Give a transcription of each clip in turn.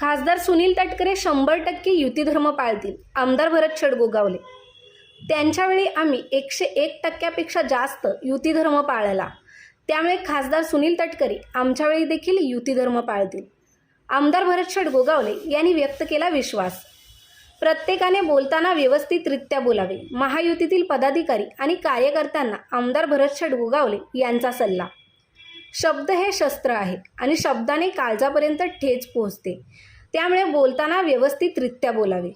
खासदार सुनील तटकरे शंभर टक्के युती धर्म पाळतील आमदार भरत गोगावले त्यांच्यावेळी आम्ही एकशे एक टक्क्यापेक्षा जास्त युती धर्म पाळला. त्यामुळे खासदार सुनील तटकरे आमच्यावेळी देखील युती धर्म पाळतील. आमदार भरत गोगावले यांनी व्यक्त केला विश्वास. प्रत्येकाने बोलताना व्यवस्थितरित्या बोलावे. महायुतीतील पदाधिकारी आणि कार्यकर्त्यांना आमदार भरत गोगावले यांचा सल्ला. शब्द हे शस्त्र आहे आणि शब्दाने काळजापर्यंत ठेच पोहोचते. त्यामुळे बोलताना व्यवस्थितरित्या बोलावे.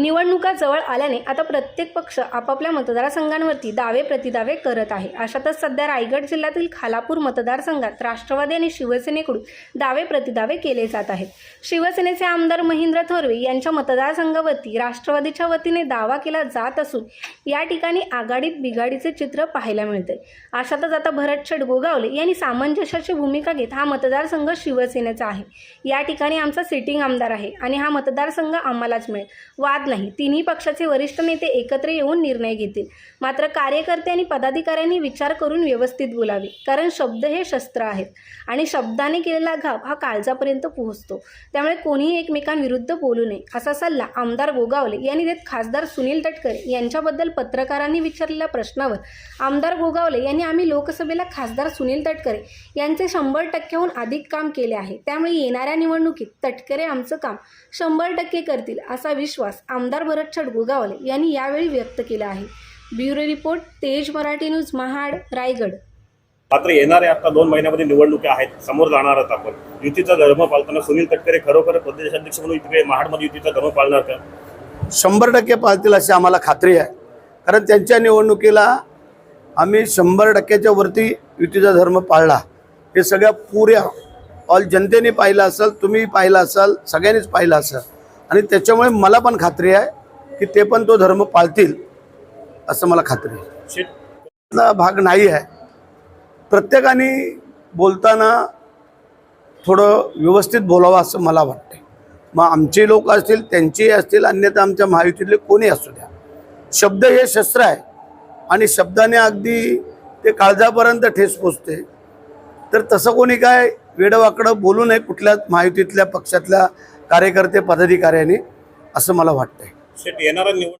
निवडणुका जवळ आल्याने आता प्रत्येक पक्ष आपापल्या मतदारसंघांवरती दावे प्रतिदावे करत आहे. अशातच सध्या रायगड जिल्ह्यातील खालापूर मतदारसंघात राष्ट्रवादी आणि शिवसेनेकडून दावे प्रतिदावे केले जात आहेत. शिवसेनेचे आमदार महेंद्र थोरवे यांच्या मतदारसंघावरती राष्ट्रवादीच्या वतीने दावा केला जात असून या ठिकाणी आघाडीत बिघाडीचे चित्र पाहायला मिळते अशातच आता भरत शेठ गोगावले यांनी सामंजस्याची भूमिका घेत हा मतदारसंघ शिवसेनेचा आहे. या ठिकाणी आमचा सिटिंग आमदार आहे आणि हा मतदारसंघ आम्हालाच मिळेल. वाद नाही. तिन्ही पक्षाचे वरिष्ठ नेते एकत्र येऊन निर्णय घेतील. मात्र कार्यकर्ते आणि पदाधिकाऱ्यांनी विचार करून व्यवस्थित बोलावे. कारण शब्द हे शस्त्र आहेत. आणि शब्दाने केलेला घाव हा काळजापर्यंत पोहोचतो. त्यामुळे कोणीही एकमेकांविरुद्ध बोलू नये असा सल्ला आमदार गोगावले यांनी देत खासदार सुनील तटकरे यांच्याबद्दल पत्रकारांनी विचारलेल्या प्रश्नावर आमदार गोगावले यांनी आम्ही लोकसभेला खासदार सुनील तटकरे यांचे शंभर टक्क्याहून अधिक काम केले आहे. त्यामुळे येणाऱ्या निवडणुकीत तटकरे आमचं काम शंभर टक्के करतील असा विश्वास आमदार भरत गोगावले यांनी यावेळी व्यक्त केला आहे. ब्युरो रिपोर्ट तेज मराठी न्यूज महाड रायगड. मात्र येणाऱ्या आता दोन महिन्यामध्ये निवडणुका आहेत समोर जाणार आहोत आपण. युतीचा धर्म पाळताना सुनील तटकरे खरोखर प्रदेशाध्यक्ष म्हणून इकडे महाडमध्ये युतीचा धर्म पाळणार का? शंभर टक्के पाळतील अशी आम्हाला खात्री आहे. कारण त्यांच्या निवडणुकीला आम्ही शंभर टक्क्याच्या वरती युतीचा धर्म पाळला. हे सगळ्या पुऱ्या ऑल जनतेने पाहिलं असेल तुम्ही पाहिलं असाल सगळ्यांनीच पाहिलं असेल. आणि त्याच्यामुळे मला पण खात्री आहे की ते पण तो धर्म पाळतील असं मला खात्री आहे. भाग नाही आहे. प्रत्येकाने बोलताना थोडं व्यवस्थित बोलावं असं मला वाटतं मग आमचे लोक असतील त्यांचेही असतील अन्यथा आमच्या महायुतीतले कोणी असू द्या. शब्द हे शस्त्र आहे. आणि शब्दाने अगदी ते काळजापर्यंत ठेस पोचते. तर तसं कोणी काय वेडवाकडं बोलू नये कुठल्याच महायुतीतल्या पक्षातल्या कार्यकर्ते पदाधिकाऱ्यांनी असं मला वाटतंय. येणारा निवड